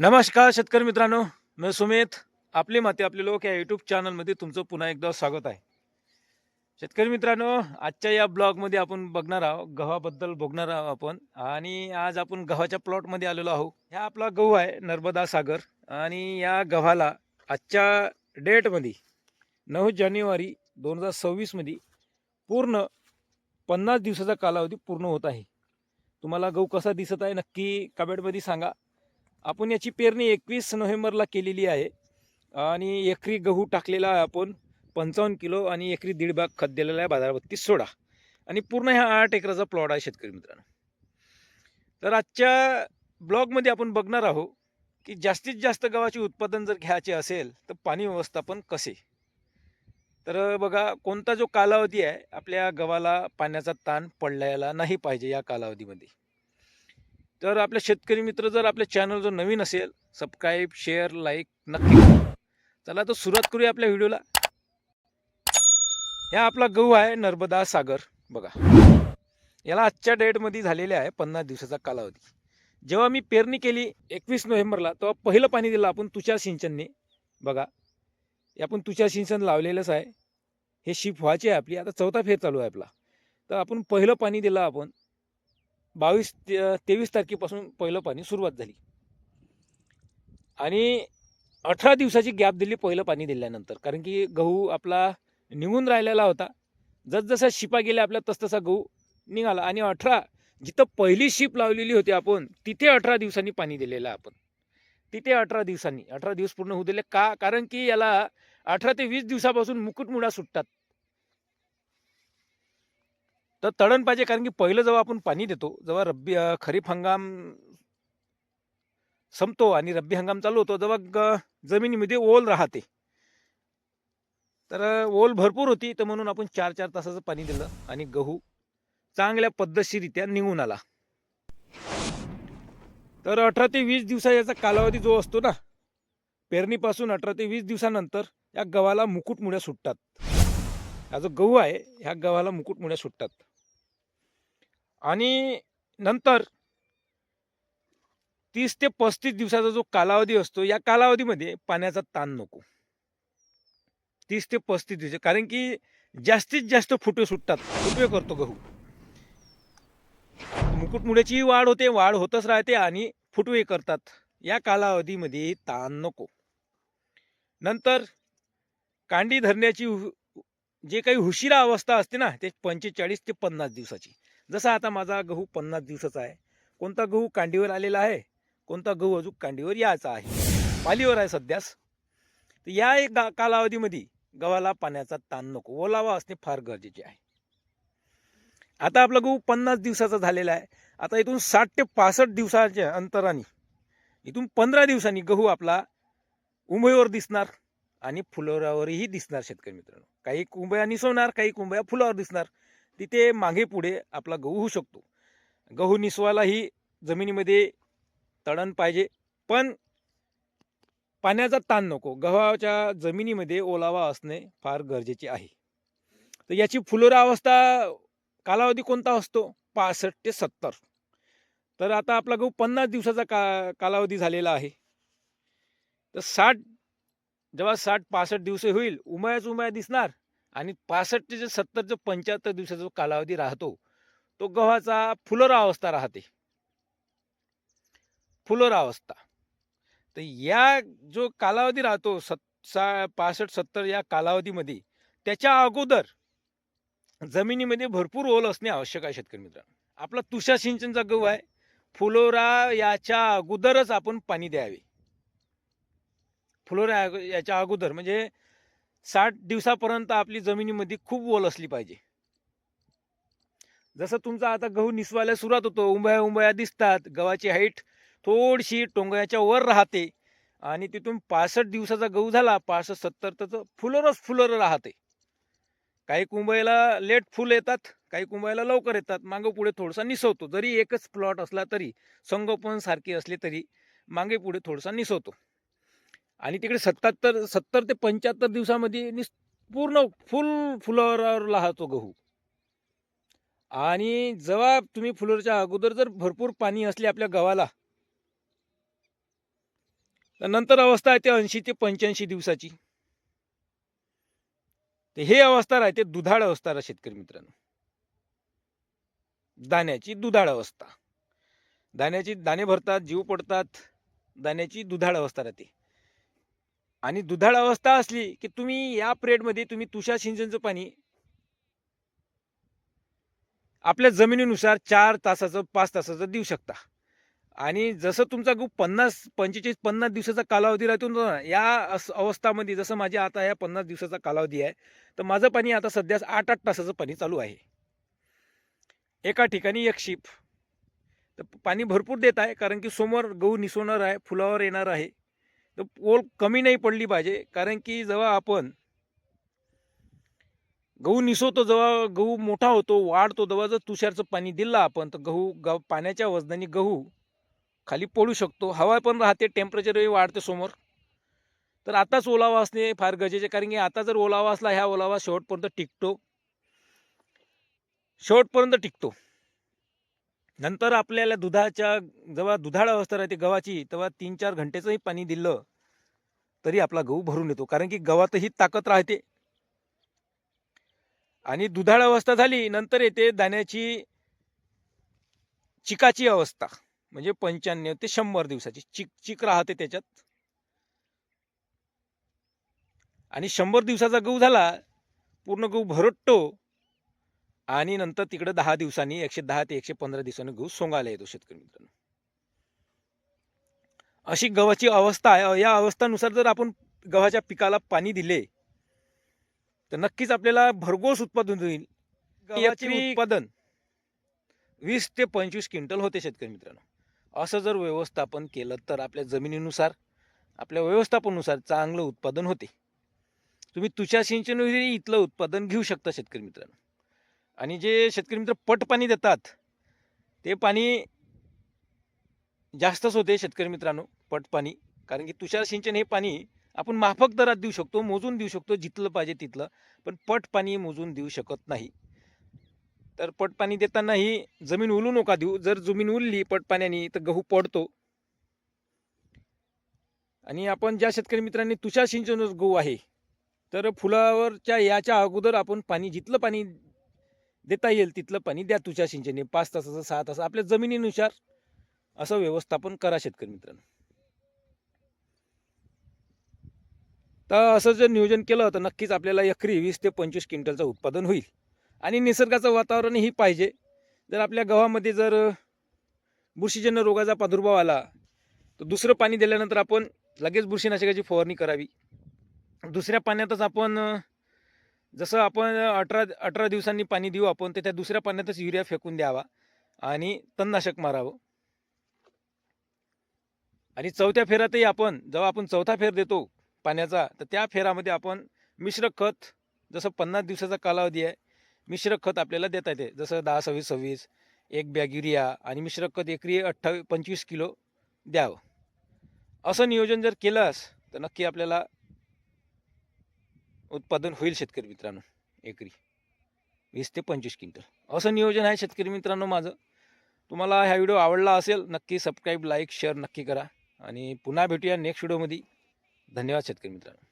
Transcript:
नमस्कार शेतकरी मित्रांनो मी सुमित. आपली माती आपले लोक या यूट्यूब चॅनलमध्ये तुमचं पुन्हा एकदा स्वागत आहे. शेतकरी मित्रांनो आजच्या या ब्लॉगमध्ये आपण बघणार आहोत गव्हाबद्दल बघणार आहोत आपण. आणि आज आपण गव्हाच्या प्लॉटमध्ये आलेलो आहोत. ह्या आपला गहू आहे नर्मदा सागर. आणि या गव्हाला आजच्या डेटमध्ये नऊ जानेवारी दोन हजार सव्वीसमध्ये पूर्ण पन्नास दिवसाचा कालावधी पूर्ण होत आहे. तुम्हाला गहू कसा दिसत आहे नक्की कमेंटमध्ये सांगा. आपण याची पेरणी एकवीस नोव्हेंबरला केलेली आहे. आणि एकरी गहू टाकलेला आहे आपण पंचावन्न किलो आणि एकरी दीड भाग खत दिलेला आहे. बाजारबत्ती सोडा. आणि पूर्ण ह्या आठ एकराचा प्लॉट आहे शेतकरी मित्रांनो. तर आजच्या ब्लॉगमध्ये आपण बघणार आहोत की जास्तीत जास्त गव्हाचे उत्पादन जर घ्यायचे असेल तर पाणी व्यवस्थापन कसे? तर बघा कोणता जो कालावधी आहे आपल्या गव्हाला पाण्याचा ताण पडलेला नाही पाहिजे या कालावधीमध्ये. तर आपले शेतकरी मित्र जर आपल्या चॅनल जर नवीन असेल सबस्क्राईब शेअर लाईक नक्की चला तर सुरुवात करूया आपल्या व्हिडिओला ह्या आपला गहू आहे नर्मदा सागर. बघा. याला आजच्या डेटमध्ये झालेले आहे पन्नास दिवसाचा कालावधी. जेव्हा मी पेरणी केली एकवीस नोव्हेंबरला तेव्हा पहिलं पाणी दिलं आपण तुषार सिंचनने. बघा. हे आपण तुषार सिंचन लावलेलंच आहे. हे शिप व्हायचे आहे आपली. आता चौथा फेर चालू आहे आपला. तर आपण पहिलं पाणी दिलं आपण. बावीस ते तेवीस तारखेपासून पहिलं पाणी सुरुवात झाली. आणि अठरा दिवसाची गॅप दिली पहिलं पाणी दिल्यानंतर. कारण की गहू आपला निघून राहिलेला होता. जसजसा शिपा गेल्या आपल्या तसतसा गहू निघाला. आणि अठरा जिथं पहिली शिप लावलेली होती आपण तिथे अठरा दिवसांनी पाणी दिलेलं आपण. तिथे अठरा दिवसांनी. अठरा दिवस पूर्ण होऊ दिले. का? कारण की याला अठरा ते वीस दिवसापासून मुकुटमुळा सुटतात. तर तळण पाहिजे कारण की पहिलं जेव्हा आपण पाणी देतो जेव्हा रब्बी खरीप हंगाम संपतो आणि रब्बी हंगाम चालू होतो जेव्हा ग जमिनीमध्ये ओल राहते. तर ओल भरपूर होती तर म्हणून आपण चार चार तासाचं पाणी दिलं आणि गहू चांगल्या पद्धतशीरित्या निघून आला. तर अठरा ते वीस दिवसा याचा कालावधी जो असतो ना पेरणीपासून अठरा ते वीस दिवसानंतर या गव्हाला मुकुटमुळ्या सुटतात. हा जो गहू आहे ह्या गव्हाला मुकुटमुळ्या सुटतात. आणि नंतर तीस ते पस्तीस दिवसाचा जो कालावधी असतो या कालावधीमध्ये पाण्याचा ताण नको. तीस ते पस्तीस दिवस कारण की जास्तीत जास्त फुटे सुटतात फुटवे करतो गहू. मुकुटमुळ्याची वाढ होते वाढ होतच राहते आणि फुटवे करतात. या कालावधीमध्ये ताण नको. नंतर कांडी धरण्याची जे काही हुशिरा अवस्था असते ना ते पंचेचाळीस ते पन्नास दिवसाची. जसा आता माझा गहू पन्नास दिवसाचा आहे. कोणता गहू कांडीवर आलेला आहे? कोणता गहू अजून कांडीवर यायचा आहे? पालीवर आहे सध्यास. तर या एक गा- कालावधीमध्ये गव्हाला पाण्याचा ताण नको. ओलावा असणे फार गरजेचे आहे. आता आपला गहू पन्नास दिवसाचा झालेला आहे. आता इथून साठ ते पासष्ट दिवसाच्या अंतराने इथून पंधरा दिवसांनी गहू आपला उंबईवर दिसणार आणि फुलोऱ्यावरही दिसणार शेतकरी मित्रांनो. काही कुंबया निसवणार काही कुंबया फुलावर दिसणार. तिथे मागे पुढे आपला गहू होऊ शकतो. गहू निसवायलाही जमिनीमध्ये तळण पाहिजे. पण पाण्याचा ताण नको. गव्हाच्या जमिनीमध्ये ओलावा असणे फार गरजेचे आहे. तर याची फुलोरा अवस्था कालावधी कोणता असतो? पासष्ट ते सत्तर. तर आता आपला गहू पन्नास दिवसाचा का कालावधी झालेला आहे. तर साठ जेव्हा साठ पासष्ट दिवस होईल उमयाच उमया दिसणार. आणि पासष्ट ते सत्तर ते पंच्याहत्तर दिवसाचा जो कालावधी राहतो तो गव्हाचा फुलोरा अवस्था राहते. फुलोरा अवस्था तर या जो कालावधी राहतो सत् सा पासष्ट सत्तर या कालावधीमध्ये त्याच्या अगोदर जमिनीमध्ये भरपूर ओल असणे आवश्यक आहे शेतकरी मित्रांनो. आपला तुषार सिंचनचा गहू आहे. फुलोरा याच्या अगोदरच आपण पाणी द्यावे. फुलोरा याच्या अगोदर म्हणजे साठ दिवसापर्यंत आपली जमिनीमध्ये खूप ओल असली पाहिजे. जसं तुमचा आता गहू निसवायला सुरुवात होतो उंबया उंबया दिसतात गव्हाची हाईट थोडीशी टोंगयाच्या वर राहते आणि तिथून पासष्ट दिवसाचा गहू झाला पासष्ट सत्तर तर फुलरच फुलर राहते. काही कुंबईला लेट फुल येतात काही कुंबईला लवकर येतात मागे पुढे थोडासा निसवतो. जरी एकच प्लॉट असला तरी संगोपन सारखे असले तरी मागे पुढे थोडासा निसवतो. आणि तिकडे सत्याहत्तर सत्तर ते पंच्याहत्तर दिवसामध्ये निस पूर्ण फुल फुलावर राहतो गहू. आणि जेव्हा तुम्ही फुलोरच्या अगोदर जर भरपूर पाणी असले आपल्या गव्हाला तर नंतर अवस्था आहे ते ऐंशी ते पंच्याऐंशी दिवसाची. तर हे अवस्था राहते दुधाळ अवस्था रा शेतकरी मित्रांनो. दाण्याची दुधाळ अवस्था. दाण्याची दाणे भरतात जीव पडतात दाण्याची दुधाळ अवस्था राहते. आणि दुधाळ अवस्था असली की तुम्ही या पिरियडमध्ये तुम्ही तुषार सिंचनचं पाणी आपल्या जमिनीनुसार चार तासाचं पाच तासाचं देऊ शकता. आणि जसं तुमचा गहू पन्नास पंचेचाळीस पन्नास दिवसाचा कालावधी राहतो ना या अवस्थामध्ये जसं माझे आता या पन्नास दिवसाचा कालावधी आहे तर माझं पाणी आता सध्या आठ आठ तासाचं पाणी चालू आहे. एका ठिकाणी एक शिप तर पाणी भरपूर देत आहे कारण की समोर गहू निसवणार आहे फुलावर येणार आहे. तर ओल कमी नाही पडली पाहिजे. कारण की जेव्हा आपण गहू निसवतो जेव्हा गहू मोठा होतो वाढतो तेव्हा जर तुषारचं पाणी दिलं आपण तर गहू ग पाण्याच्या वजनाने गहू खाली पडू शकतो. हवा पण राहते टेम्परेचरही वाढते समोर. तर आताच ओलावा असणे फार गरजेचे कारण की आता जर ओलावा असला ह्या ओलावा शेवटपर्यंत टिकतो. शेवटपर्यंत टिकतो. नंतर आपल्याला दुधाच्या जेव्हा दुधाळ अवस्था राहते गव्हाची तेव्हा तीन चार घंटेचंही पाणी दिलं तरी आपला गहू भरून येतो. कारण की गव्हातही ताकद राहते. आणि दुधाळ अवस्था झाली नंतर येते दाण्याची चिकाची अवस्था. म्हणजे पंच्याण्णव ते शंभर दिवसाची. चिक चिक राहते त्याच्यात. आणि शंभर दिवसाचा गहू झाला पूर्ण गहू भरटतो आणि नंतर तिकडे दहा दिवसांनी एकशे दहा ते एकशे पंधरा दिवसांनी गहू सोंगायला येतो शेतकरी मित्रांनो. अशी गव्हाची अवस्था आहे. या अवस्थानुसार जर आपण गव्हाच्या पिकाला पाणी दिले तर नक्कीच आपल्याला भरघोस उत्पादन होईल. गव्हाचे उत्पादन वीस ते पंचवीस क्विंटल होते शेतकरी मित्रांनो. असं जर व्यवस्थापन केलं तर आपल्या जमिनीनुसार आपल्या व्यवस्थापनानुसार चांगलं उत्पादन होते. तुम्ही तुषार सिंचन इथलं उत्पादन घेऊ शकता शेतकरी मित्रांनो. आणि जे शेतकरी मित्र पट पाणी देतात ते पाणी जास्तच होते शेतकरी मित्रांनो पट पाणी. कारण की तुषार सिंचन हे पाणी आपण माफक दरात देऊ शकतो मोजून देऊ शकतो जिथलं पाहिजे तिथलं. पण पट पाणी मोजून देऊ शकत नाही. तर पट पाणी देतानाही जमीन उलू नका देऊ. जर जमीन उरली पट पाण्याने तर गहू पडतो. आणि आपण ज्या शेतकरी मित्रांनी तुषार सिंचन गहू आहे तर फुलावरच्या याच्या अगोदर आपण पाणी जिथलं पाणी देता येईल तिथलं पाणी द्या तुषार सिंचने पाच तासाचं सहा तास आपल्या जमिनीनुसार असं व्यवस्थापन करा शेतकरी मित्रांनो. तर असं जर नियोजन केलं तर नक्कीच आपल्याला एकरी वीस ते पंचवीस क्विंटलचं उत्पादन होईल. आणि निसर्गाचं वातावरणही पाहिजे. जर आपल्या गव्हामध्ये जर बुरशीजन्य रोगाचा प्रादुर्भाव आला तर दुसरं पाणी दिल्यानंतर आपण लगेच बुरशीनाशकाची फवारणी करावी. दुसऱ्या पाण्यातच आपण जसं आपण अठरा अठरा दिवसांनी पाणी देऊ आपण तर त्या दुसऱ्या पाण्यातच युरिया फेकून द्यावा आणि तणनाशक मारावं. आणि चौथ्या फेऱ्यातही आपण जेव्हा आपण चौथा फेर देतो पाण्याचा तर त्या फेरामध्ये आपण मिश्र खत जसं पन्नास दिवसाचा कालावधी आहे मिश्र खत आपल्याला देता येते. जसं दहा सव्वीस सव्वीस एक बॅग युरिया आणि मिश्र खत एकरी अठ्ठावीस पंचवीस किलो द्यावं. असं नियोजन जर केलंस तर नक्की आपल्याला उत्पादन होईल शेतकरी मित्रांनो एकरी. वीस ते पंचवीस क्विंटल. असं नियोजन आहे शेतकरी मित्रांनो माझं. तुम्हाला हा व्हिडिओ आवडला असेल नक्की सबस्क्राईब लाईक शेअर नक्की करा. आणि पुन्हा भेटूया नेक्स्ट व्हिडिओमध्ये धन्यवाद शेतकरी मित्रांनो.